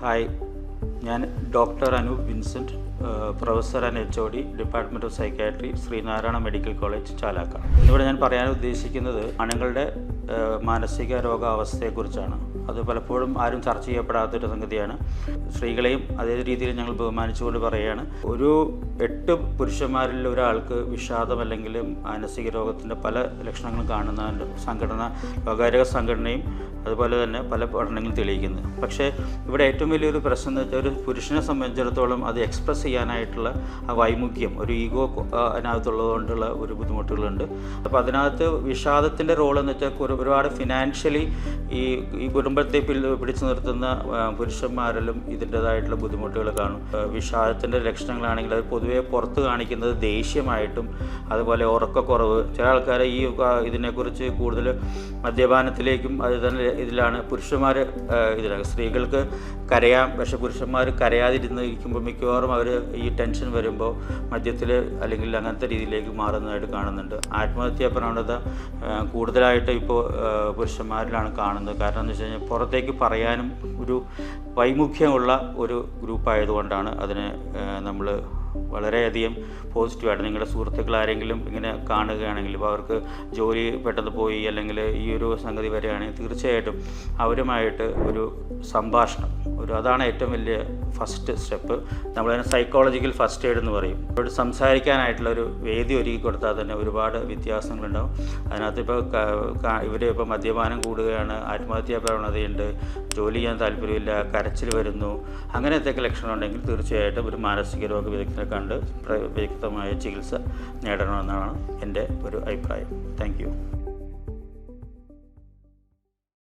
Hi. ഞാൻ doctor Anoop Vincent professor and H O D department of psychiatry Sreenarayana medical college Chalakka. ഇന്നിവിടെ ഞാൻ പറയാൻ ഉദ്ദേശിക്കുന്നത് ആണുങ്ങളുടെ ഏഹ്, മാനസിക രോഗാവസ്ഥയെക്കുറിച്ചാണ്. അത് പലപ്പോഴും ആരും ചർച്ച ചെയ്യപ്പെടാത്തൊരു സംഗതിയാണ്. സ്ത്രീകളെയും അതേ രീതിയിൽ ഞങ്ങൾ ബഹുമാനിച്ചുകൊണ്ട് പറയുകയാണ്. ഒരു എട്ട് പുരുഷന്മാരിൽ ഒരാൾക്ക് വിഷാദം അല്ലെങ്കിൽ മാനസിക രോഗത്തിന്റെ പല ലക്ഷണങ്ങളും കാണുന്ന സംഘടന ലോകാരോഗ്യ സംഘടനയും അതുപോലെ തന്നെ പല പഠനങ്ങളും തെളിയിക്കുന്നത് പക്ഷേ ഇവിടെ ഏറ്റവും വലിയൊരു പ്രശ്നം എന്ന് വെച്ചാൽ ഒരു പുരുഷനെ സംബന്ധിച്ചിടത്തോളം അത് എക്സ്പ്രസ് ചെയ്യാനായിട്ടുള്ള ആ വൈമുഖ്യം ഒരു ഈഗോ അതിനകത്തുള്ളത് കൊണ്ടുള്ള ഒരു ബുദ്ധിമുട്ടുകളുണ്ട്. അപ്പോൾ അതിനകത്ത് വിഷാദത്തിന്റെ റോൾ എന്ന് വെച്ചാൽ ഒരു- ഒരുപാട് ഫിനാൻഷ്യലി ഈ ഈ കുടുംബത്തെ പിടിച്ചു നിർത്തുന്ന പുരുഷന്മാരിലും ഇതിന്റെതായിട്ടുള്ള ബുദ്ധിമുട്ടുകൾ കാണും. വിഷാദത്തിന്റെ ലക്ഷണങ്ങളാണെങ്കിൽ അത് പൊതുവെ പുറത്ത് കാണിക്കുന്നത് ദേഷ്യമായിട്ടും അതുപോലെ ഉറക്കക്കുറവ്. ചില ആൾക്കാരെ ഈ ഇതിനെക്കുറിച്ച് കൂടുതൽ മദ്യപാനത്തിലേക്കും അത് തന്നെ ഇതിലാണ്. പുരുഷന്മാർ ഇതിലാണ് സ്ത്രീകൾക്ക് കരയാം. പക്ഷെ പുരുഷന്മാർ കരയാതിരുന്ന് ഇരിക്കുമ്പോൾ മിക്കവാറും അവർ ഈ ടെൻഷൻ വരുമ്പോൾ മദ്യത്തിൽ അല്ലെങ്കിൽ അങ്ങനത്തെ രീതിയിലേക്ക് മാറുന്നതായിട്ട് കാണുന്നുണ്ട്. ആത്മഹത്യാ പ്രവണത കൂടുതലായിട്ട് ഇപ്പോൾ പുരുഷന്മാരിലാണ് കാണുന്നത്. കാരണം എന്ന് വെച്ച് കഴിഞ്ഞാൽ പുറത്തേക്ക് പറയാനും ഒരു വൈമുഖ്യമുള്ള ഒരു ഗ്രൂപ്പായതുകൊണ്ടാണ് അതിനെ നമ്മൾ വളരെയധികം പോസിറ്റീവായിട്ട് നിങ്ങളുടെ സുഹൃത്തുക്കൾ ആരെങ്കിലും ഇങ്ങനെ കാണുകയാണെങ്കിൽ ഇപ്പോൾ അവർക്ക് ജോലി പെട്ടെന്ന് പോയി അല്ലെങ്കിൽ ഈ ഒരു സംഗതി വരികയാണെങ്കിൽ തീർച്ചയായിട്ടും അവരുമായിട്ട് ഒരു സംഭാഷണം. ഒരു അതാണ് ഏറ്റവും വലിയ ഫസ്റ്റ് സ്റ്റെപ്പ്. നമ്മളതിനെ സൈക്കോളജിക്കൽ ഫസ്റ്റ് എയ്ഡ് എന്ന് പറയും. അവരോട് സംസാരിക്കാനായിട്ടുള്ള ഒരു വേദി ഒരുക്കി കൊടുത്താൽ തന്നെ ഒരുപാട് വ്യത്യാസങ്ങളുണ്ടാവും. അതിനകത്ത് ഇപ്പോൾ ഇവർ ഇപ്പോൾ മദ്യപാനം കൂടുകയാണ് ആത്മഹത്യാ പ്രവണതയുണ്ട് ജോലി ചെയ്യാൻ താല്പര്യമില്ല കരച്ചിൽ വരുന്നു അങ്ങനത്തെയൊക്കെ ലക്ഷണം ഉണ്ടെങ്കിൽ തീർച്ചയായിട്ടും ഒരു മാനസിക രോഗ വിദഗ്ധനെ കണ്ട് വ്യക്തമായ ചികിത്സ നേടണമെന്നാണ് എന്റെ ഒരു അഭിപ്രായം. താങ്ക്